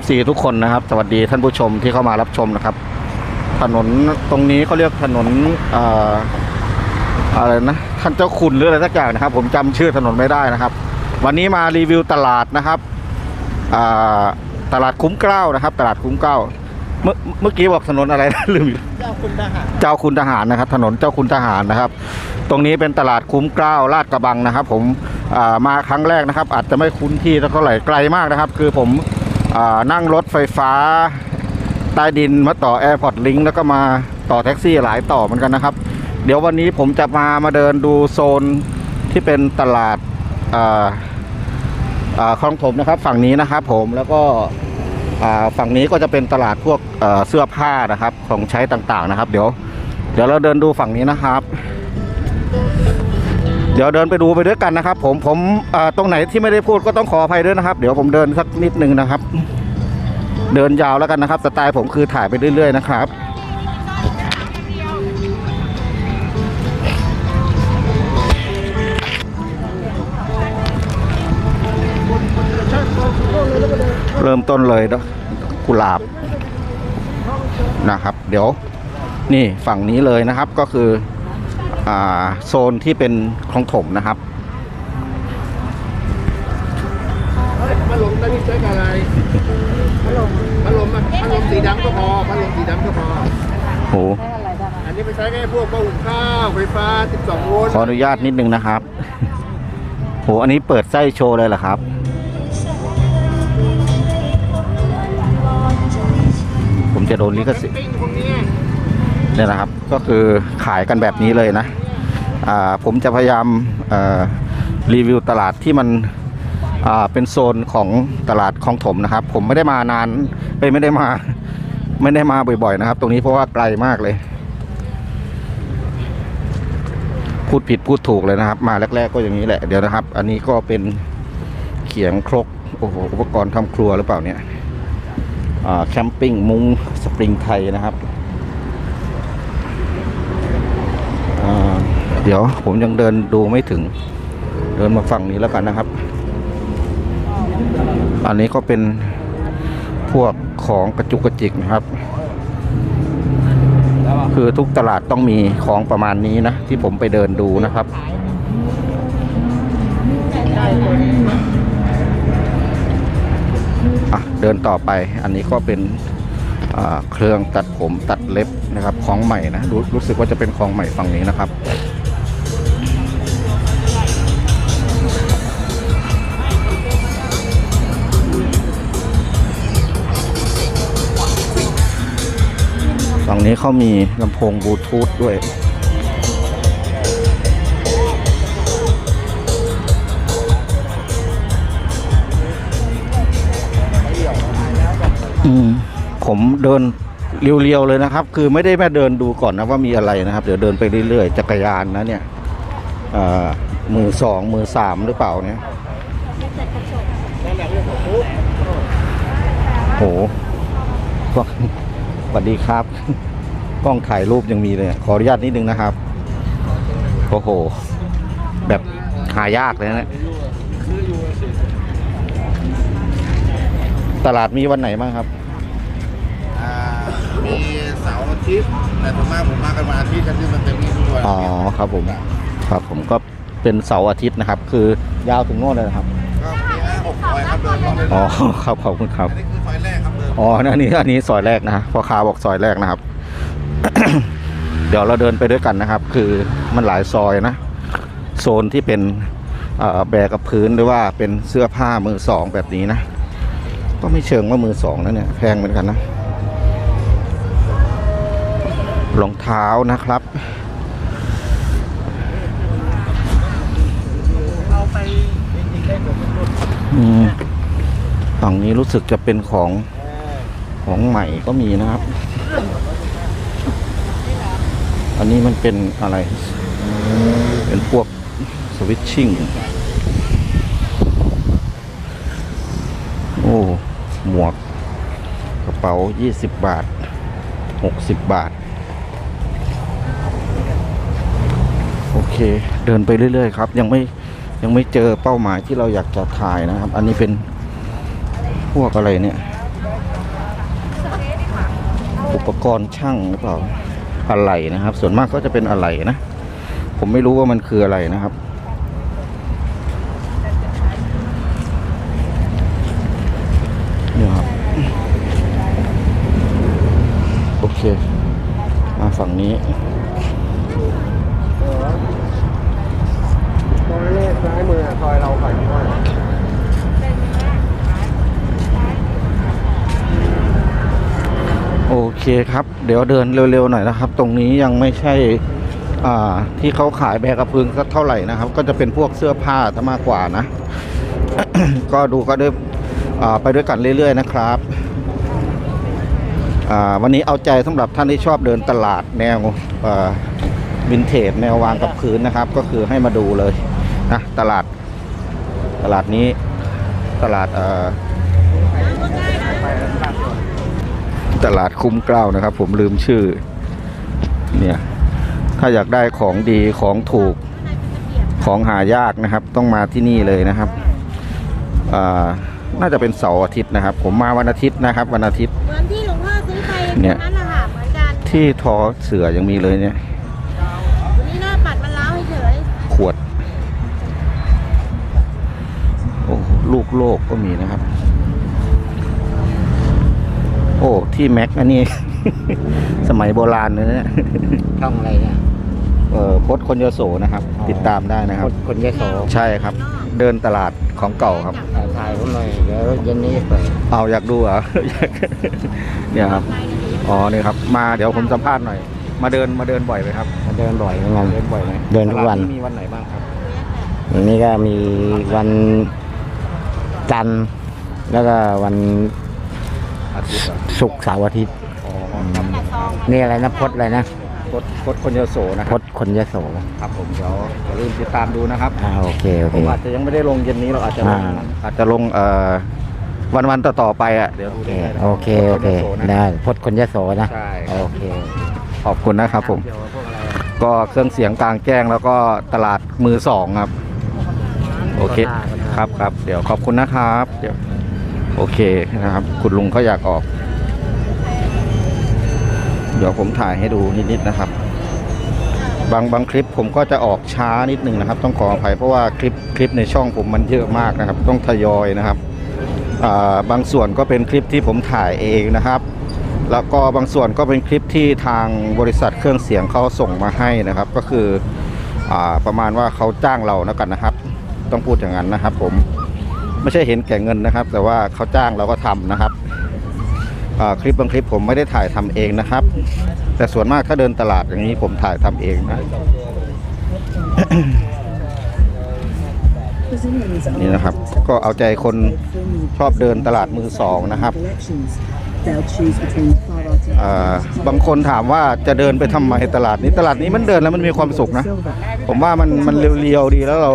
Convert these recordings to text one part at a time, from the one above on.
FC ทุกคนนะครับ สวัสดีท่านผู้ชมที่เข้ามารับชมนะครับ ถนนตรงนี้เขาเรียกถนนเอ่ออะไรนะท่านเจ้าคุณหรืออะไรสักอย่างนะครับ ผมจำชื่อถนนไม่ได้นะครับ วันนี้มารีวิวตลาดนะครับอ่าตลาดคุ้มเกล้านะครับ ตลาดคุ้มเกล้าเมื่อเมื่อกี้บอกถนนอะไรนะลืมอีกเจ้าคุณทหารเจ้าคุณทหารนะครับ ถนนเจ้าคุณทหารนะครับ ตรงนี้เป็นตลาดคุ้มเกล้าลาดกระบังนะครับ ผมอ่ามาครั้งแรกนะครับ อาจจะไม่คุ้นที่เท่าไหร่ไกลมากนะครับ คือผมอ่า นั่งรถไฟฟ้าใต้ดินมาต่อ Airport Link แล้วก็มาต่อแท็กซี่หลายต่อเหมือนกันนะครับ เดี๋ยววันนี้ผมจะมามาเดินดูโซนที่เป็นตลาดคลองถมนะครับ ฝั่งนี้นะครับผมแล้วก็ฝั่งนี้ก็จะเป็นตลาดพวกเสื้อผ้านะครับของใช้ต่างๆนะครับ เดี๋ยว เดี๋ยวเราเดินดูฝั่งนี้นะครับ เดี๋ยวเดินไปดูไปด้วยกันนะครับ ผมผมตรงไหนที่ไม่ได้พูดก็ต้องขออภัยด้วยนะครับ เดี๋ยวผมเดินสักนิดนึงนะครับ เดินยาวแล้วกันนะครับ สไตล์ผมคือถ่ายไปเรื่อย ๆ นะครับเริ่มต้นเลยดอกกุหลาบนะครับ เดี๋ยวนี่ฝั่งนี้เลยนะครับก็คือ โซนที่เป็นคลองถมนะครับพัดลมได้พี่ใช้กับอะไรพัดลมพัดลมอะพัดลมสีดำก็พอพัดลมสีดำก็พอโหอันนี้ไปใช้แค่พวกหม้อหุงข้าวไฟฟ้า 12 โวลต์ขออนุญาตนิดนึงนะครับโหอันนี้เปิดไส้โชว์เลยเหรอครับผมจะโดนลิขสิทธิ์ปิ้งพวกนี้ เนี่ยนะครับก็คือขายกันแบบนี้เลยนะผมจะพยายามรีวิวตลาดที่มันเป็นโซนของตลาดคลองถมนะครับ ผมไม่ได้มานานเอ้ยไม่ได้มาไม่ได้มาบ่อยๆนะครับ ตรงนี้เพราะว่าไกลมากเลย พูดผิดพูดถูกเลยนะครับ มาแรก ๆ ก็อย่างนี้แหละเดี๋ยวนะครับ อันนี้ก็เป็นเขียงครกโอ้โหอุปกรณ์ทำครัวหรือเปล่าเนี่ยแคมปิ้งมุ้งสปริงไทยนะครับอ่า เดี๋ยวผมยังเดินดูไม่ถึง เดินมาฝั่งนี้แล้วกันนะครับ อันนี้ก็เป็นพวกของกระจุกกระจิกนะครับ คือทุกตลาดต้องมีของประมาณนี้นะ ที่ผมไปเดินดูนะครับเดินต่อไปอันนี้ก็เป็นเครื่องตัดผมตัดเล็บนะครับ ของใหม่นะรรู้สึกว่าจะเป็นของใหม่ฝั่งนี้นะครับ เขามีลำโพงบลูทูธด้วย อืม ผมเดินเรียวๆเลยนะครับ คือไม่ได้แม่เดินดูก่อนนะว่ามีอะไรนะครับ เดี๋ยวเดินไปเรื่อยๆ จักรยานนะเนี่ยมือสองมือสามหรือเปล่าเนี่ยโหพวกสวัสดีครับ กล้องถ่ายรูปยังมีเลยขออนุญาตนิดนึงนะครับโอ้โห แบบหายากเลยนะตลาดมีวันไหนบ้างครับอ่ามีเสาร์อาทิตย์แต่ส่วนมากผมมากันวันอาทิตย์กันที่มันจะมีทุกวันอ๋อครับผม ครับผมก็เป็นเสาร์อาทิตย์นะครับ คือยาวถึงโน่นเลยนะครับก็มีห้าหกซอยครับเดินรอบเลยอ๋อครับขอบคุณครับอันนี้คือซอยแรกครับเดินอ๋ออันนี้อันนี้ซอยแรกนะฮะพ่อค้าบอกซอยแรกนะครับ เดี๋ยวเราเดินไปด้วยกันนะครับ คือมันหลายซอยนะ โซนที่เป็นแบกกับพื้นหรือว่าเป็นเสื้อผ้ามือสองแบบนี้นะ ก็ไม่เชิงว่ามือสองนะเนี่ยแพงเหมือนกันนะรองเท้านะครับฝั่งนี้รู้สึกจะเป็นของของใหม่ก็มีนะครับ อันนี้มันเป็นอะไร เป็นพวกสวิตชิ่ง โอ้ หมวก กระเป๋า 20 บาท 60 บาท โอเค เดินไปเรื่อย ๆ ครับ ยังไม่ยังไม่เจอเป้าหมายที่เราอยากจะถ่ายนะครับ อันนี้เป็นพวกอะไรเนี่ย อุปกรณ์ช่างหรือเปล่า อะไหล่นะครับ ส่วนมากก็จะเป็นอะไหล่นะ ผมไม่รู้ว่ามันคืออะไรนะครับ นี่ครับ โอเค มาฝั่งนี้ ซอยเลขซ้ายมือซอยเราฝั่งนี้ว่า โอเคครับ เดี๋ยวเดินเร็วๆหน่อยนะครับ ตรงนี้ยังไม่ใช่อ่าที่เขาขายแบกกระพึงสักเท่าไหร่นะครับ ก็จะเป็นพวกเสื้อผ้าถ้ามากกว่านะ ก็ดูก็ด้วยอ่าไปด้วยกันเรื่อย ๆ นะครับอ่าวันนี้เอาใจสำหรับท่านที่ชอบเดินตลาดแนววินเทจแนววางกับพื้นนะครับ ก็คือให้มาดูเลยนะตลาดตลาดนี้ตลาด ตลาดคุ้มเกล้านะครับ ผมลืมชื่อ เนี่ย ถ้าอยากได้ของดีของถูกของหายากนะครับ ต้องมาที่นี่เลยนะครับอ่าน่าจะเป็นเสาร์อาทิตย์นะครับ ผมมาวันอาทิตย์นะครับ วันอาทิตย์เหมือนที่หลวงพ่อซื้อไปเนี่ยตรงนั้นนะคะเหมือนกันที่ทอเสือยังมีเลยเนี่ยวันนี้หน้าปัดมันล้าวเฉยขวด โอ้ลูกโลกก็มีนะครับ โอ้ที่แม็กอันนี้ สมัยโบราณเลยเนี่ยช่องอะไรเนี่ยเออพดคนยโสนะครับอ๋อติดตามได้นะครับ คนยโสใช่ครับ เดินตลาดของเก่าครับ ถ่ายผมหน่อยเดี๋ยวเย็นนี้เปิดเอาอยากดูเหรอ เนี่ยครับอ๋อนี่ครับ มาเดี๋ยวผมสัมภาษณ์หน่อย มาเดินมาเดินบ่อยไหมครับ มาเดินบ่อยเหมือนกันเดินบ่อยไหมเดินทุกวัน ตลามีวันไหนบ้างครับวันนี้ก็มีวันจันทร์แล้วก็วัน อาทิตย์เหรอศุกร์เสาร์อาทิตย์อ๋อครับแต่ซองมันนี่อะไรนะพดอะไรนะพดพดคนยโสนะคพรับดคนยโสครับผมเดี๋ยวอย่าลืมติดตามดูนะครับ อ่าโอเคโอผเค มอาจจะยังไม่ได้ลงเย็นนี้เราอาจจะลงอ่า อาจจะลงเอ่อวันวันต่อต่อๆไปอะเดี๋ยวโอดูเคได้นะโอเคโอเคพดนยโสนะได้พดคนยโสนะใช่โอเค ขอบคุณนะครับผมเกี่ยวกับพวกอะไรก็เครื่องเสียงกลางแจ้งแล้วก็ตลาดมือสองครับ โอเคครับครับเดี๋ยวขอบคุณนะครับเดี๋ยว โอเคนะครับ คุณลุงเขาอยากออก เดี๋ยวผมถ่ายให้ดูนิดๆนะครับ บางบางคลิปผมก็จะออกช้านิดหนึ่งนะครับ ต้องขออภัยเพราะว่าคลิปคลิปในช่องผมมันเยอะมากนะครับ ต้องทยอยนะครับบางส่วนก็เป็นคลิปที่ผมถ่ายเองนะครับแล้วก็บางส่วนก็เป็นคลิปที่ทางบริษัทเครื่องเสียงเขาส่งมาให้นะครับ ก็คืออประมาณว่าเขาจ้างเราแล้วกันนะครับ ต้องพูดอย่างนั้นนะครับผม ไม่ใช่เห็นแก่เงินนะครับ แต่ว่าเขาจ้างเราก็ทำนะครับคลิปบางคลิปผมไม่ได้ถ่ายทำเองนะครับ แต่ส่วนมากถ้าเดินตลาดอย่างนี้ผมถ่ายทำเองนะนี่นะครับ ก็เอาใจคนชอบเดินตลาดมือสองนะครับบางคนถามว่าจะเดินไปทำไมตลาดนี้ตลาดนี้มันเดินแล้วมันมีความสุขนะ ผมว่ามันมันเรียวๆดีแล้วเรา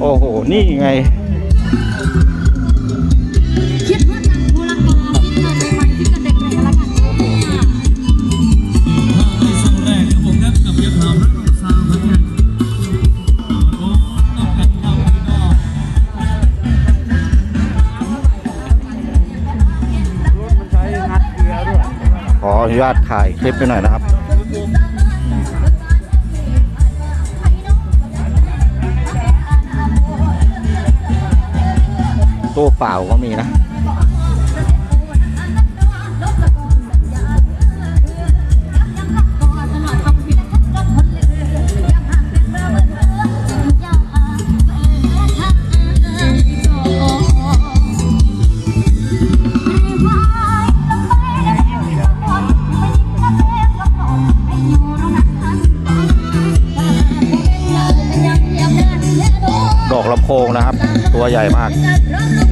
โอ้โห นี่ไง นุญาตถ่ายคลิปไปหน่อยนะครับตู้เปล่าก็มีนะ ลำโพงนะครับ ตัวใหญ่มาก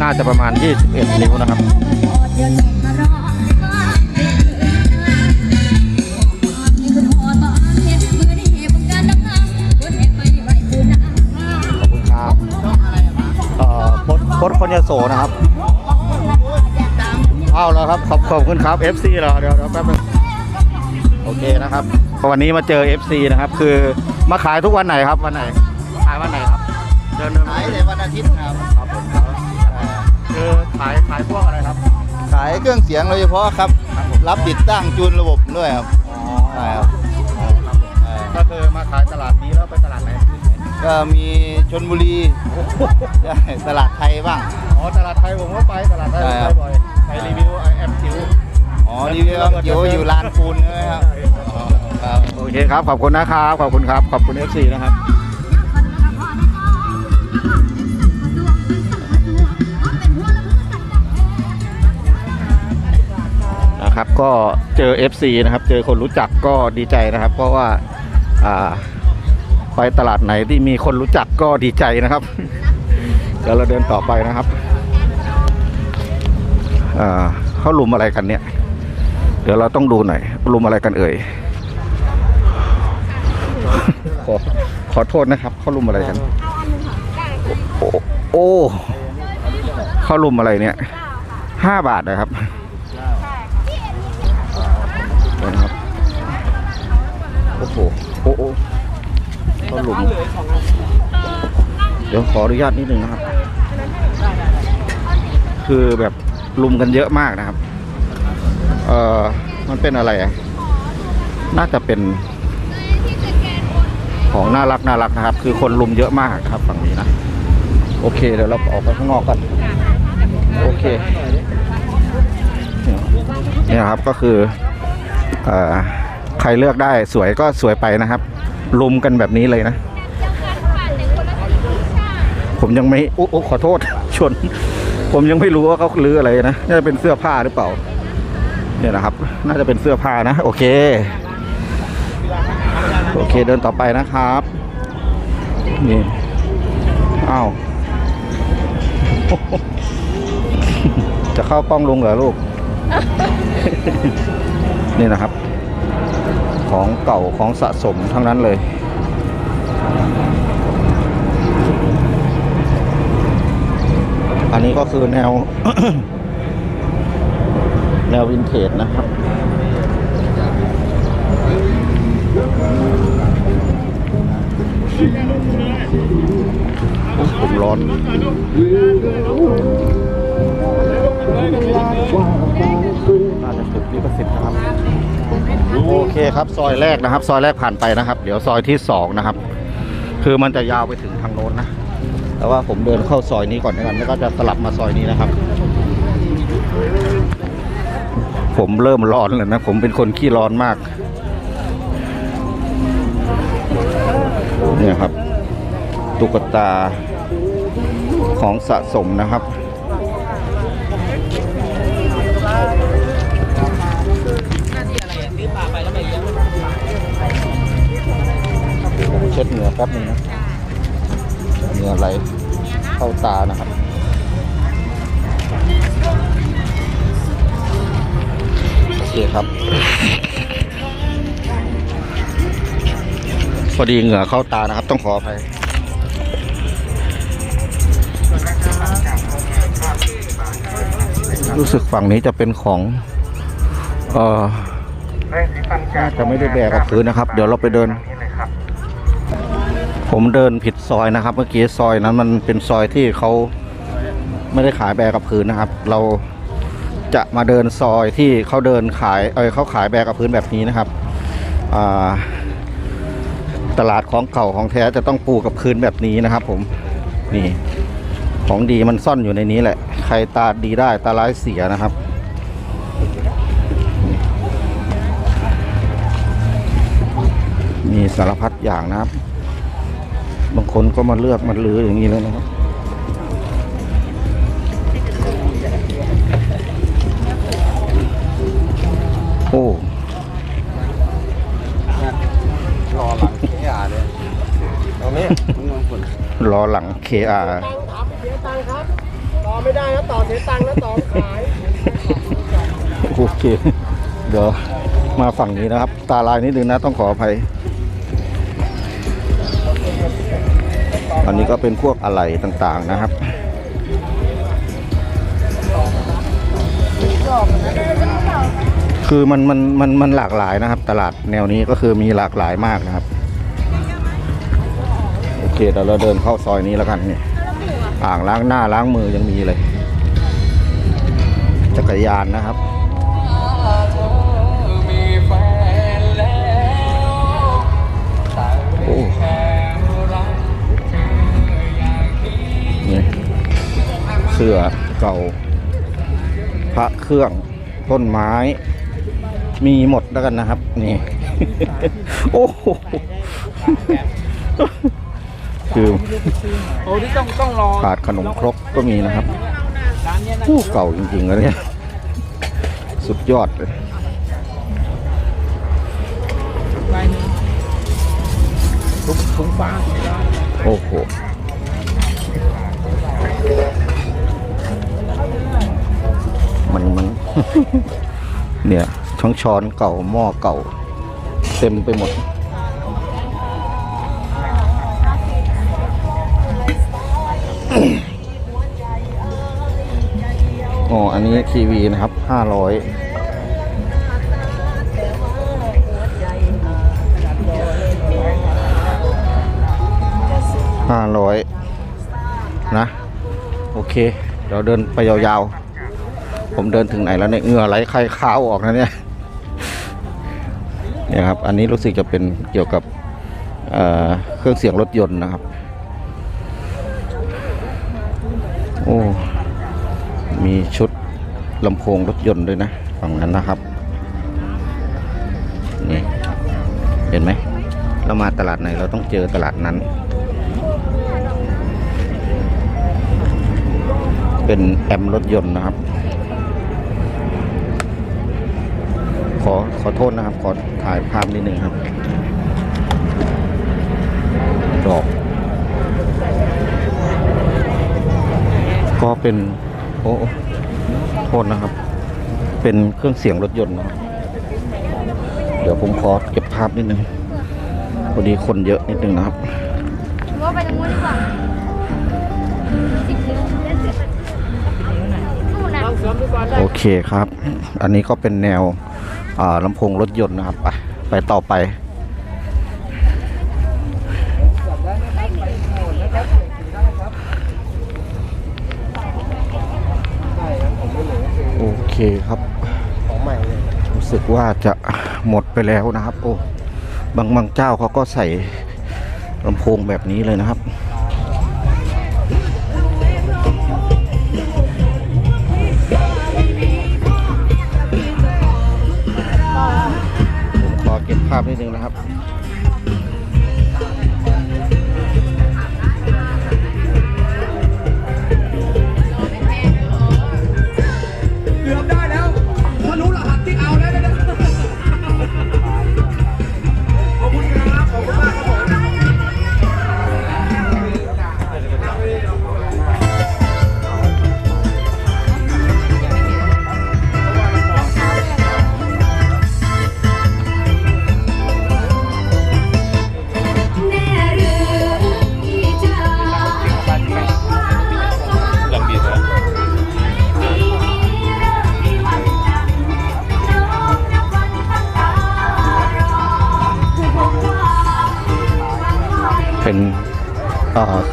น่าจะประมาณ 21 นิ้วนะครับขอบคุณครับเอ่อพดพดคนยโสนะครับเอาแล้วครับขอบขอบคุณครับ FC เหรอเดี๋ยวเดี๋ยวแป๊บนึงโอเคนะครับวันนี้มาเจอ FC นะครับ คือมาขายทุกวันไหนครับวันไหน เครื่องเสียงโดยเฉพาะครับ รับติดตั้งจูนระบบด้วยครับใช่ครับเออก็คือมาขายตลาดนี้แล้วไปตลาดไหนก็มีชนบุรีใช่ตลาดไทยบ้างอ๋อตลาดไทยผมก็ไปตลาดไทยผมไปบ่อยไปรีวิวไอแอมจิ๋วอ๋อรีวิวครับอยู่อยู่ลานปูนใช่ไหมครับอ๋อครับโอเคครับขอบคุณนะครับขอบคุณครับขอบคุณ FC นะครับนะครับ ก็เจอ FC นะครับ เจอคนรู้จักก็ดีใจนะครับ เพราะว่าอ่าไปตลาดไหนที่มีคนรู้จักก็ดีใจนะครับ เดี๋ยวเราเดินต่อไปนะครับอ่าเขาลุมอะไรกันเนี่ย เดี๋ยวเราต้องดูหน่อยลุมอะไรกันเอ่ยขอขอโทษนะครับเขาลุมอะไรกัน โอ้โอ้เขาลุมอะไรเนี่ยห้าบาทนะครับ โอ้โหโอ้โอ้เขาลุมเดี๋ยวขออนุญาตนิดนึงนะครับ คือแบบลุมกันเยอะมากนะครับ เอ่อ มันเป็นอะไรอะน่าจะเป็น ของน่ารักน่ารักนะครับ คือคนลุมเยอะมากครับฝั่งนี้นะ โอเคเดี๋ยวเราออกไปข้างนอกกัน โอเคเนี่ยครับก็คือ เอ่อ รเลือกได้สวยก็สวยไปนะครับลุมกันแบบนี้เลยนะ ผมยังไม่โอ้โอ้ขอโทษ ชน ผมยังไม่รู้ว่าเขาลืออะไรนะน่าจะเป็นเสื้อผ้าหรือเปล่า เนี่ยนะครับ น่าจะเป็นเสื้อผ้านะ โอเค โอเคเดินต่อไปนะครับนี่อ้าวจะเข้ากล้องลงเหรอลูก นี่นะครับ ของเก่าของสะสมทั้งนั้นเลย อันนี้ก็คือแนว แนววินเทจนะครับผมร้อน คครับซอยแรกนะครับ ซอยแรกผ่านไปนะครับ เดี๋ยวซอยที่สองนะครับ คือมันจะยาวไปถึงทางโน้นนะแต่ว่าผมเดินเข้าซอยนี้ก่อนนะครับแล้วก็จะสลับมาซอยนี้นะครับ ผมเริ่มร้อนแล้วนะผมเป็นคนขี้ร้อนมากเนี่ยครับ ตุ๊กตาของสะสมนะครับ ช็ดเหงื่อแป๊บนึงนะเหงื่อไหลเข้าตานะครับโอเคครับ พอดีเหงื่อเข้าตานะครับ ต้องขออภัยรู้สึกฝั่งนี้จะเป็นของ เอ่อจะไม่ได้แบกกับพื้นนะครับ เดี๋ยวเราไปเดิน ผมเดินผิดซอยนะครับ เมื่อกี้ซอยนั้นมันเป็นซอยที่เขาไม่ได้ขายแบกกับพื้นนะครับ เราจะมาเดินซอยที่เขาเดินขายเออเขาขายแบกกับพื้นแบบนี้นะครับตลาดของเก่าของแท้จะต้องปูกับพื้นแบบนี้นะครับ ผมนี่ของดีมันซ่อนอยู่ในนี้แหละ ใครตาดีได้ตาร้ายเสียนะครับมีสารพัดอย่างนะครับ บางคนก็มาเลือกมาลืออย่างนี้เลยนะครับโอ้รอหลังเคียเลยตรงนี้มึงมองคนรอหลัง KR ต่อไม่ได้นะต่อเสียตังค์นะต่อขายโอเคเดี๋ยวมาฝั่งนี้นะครับ ตาลายนิดนึงนะต้องขออภัย อันนี้ก็เป็นพวกอะไหล่ต่างๆนะครับคือมันมันมันมันหลากหลายนะครับ ตลาดแนวนี้ก็คือมีหลากหลายมากนะครับ โอเคเดี๋ยวเราเดินเข้าซอยนี้แล้วกันเนี่ยอ่างล้างหน้าล้างมือยังมีเลย จักรยานนะครับ สื้อเก่า พระเครื่องต้นไม้ มีหมดแล้วกันนะครับ นี่ โอ้โหคือโอ้ที่ต้องต้องรอถาดขนมครกก็มีนะครับร้านเนี้ยนะโอ้เก่าจริงๆเลยเนี่ย สุดยอดเลยไปถุงถุงฟางโอ้โห เนี่ยช้อนช้อนเก่าหม้อเก่า เต็มไปหมด อ๋อ อันนี้ทีวีนะครับห้าร้อยห้าร้อยนะ โอเค เราเดินไปยาวๆ ผมเดินถึงไหนแล้วเนี่ยเหงื่อไหลใครขาวออกนะเนี่ยเนี่ยครับ อันนี้รู้สึกจะเป็นเกี่ยวกับเเครื่องเสียงรถยนต์นะครับ โอ้ มีชุดลำโพงรถยนต์ด้วยนะฝั่งนั้นนะครับนี่เห็นไหม เรามาตลาดไหนเราต้องเจอตลาดนั้น เป็นแอมรถยนต์นะครับ อขอโทษนะครับ ขอถ่ายภาพนิดนึงครับ ดอก ก็เป็น โอ้โทษนะครับ เป็นเครื่องเสียงรถยนต์นะครับ เดี๋ยวผมขอเก็บภาพนิดนึงพอดีคนเยอะนิดนึงนะครับว่าไปตรงนู้นดีกว่าโอเคครับ อันนี้ก็เป็นแนว ลำโพงรถยนต์นะครับ ไปไปต่อไป โอเคครับของใหม่รู้สึกว่าจะหมดไปแล้วนะครับ โอ้บางบางเจ้าเขาก็ใส่ลำโพงแบบนี้เลยนะครับ เก็บภาพนิดนึงนะครับ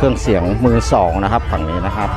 รื่องเสียงมือสองนะครับ ฝั่งนี้นะครับ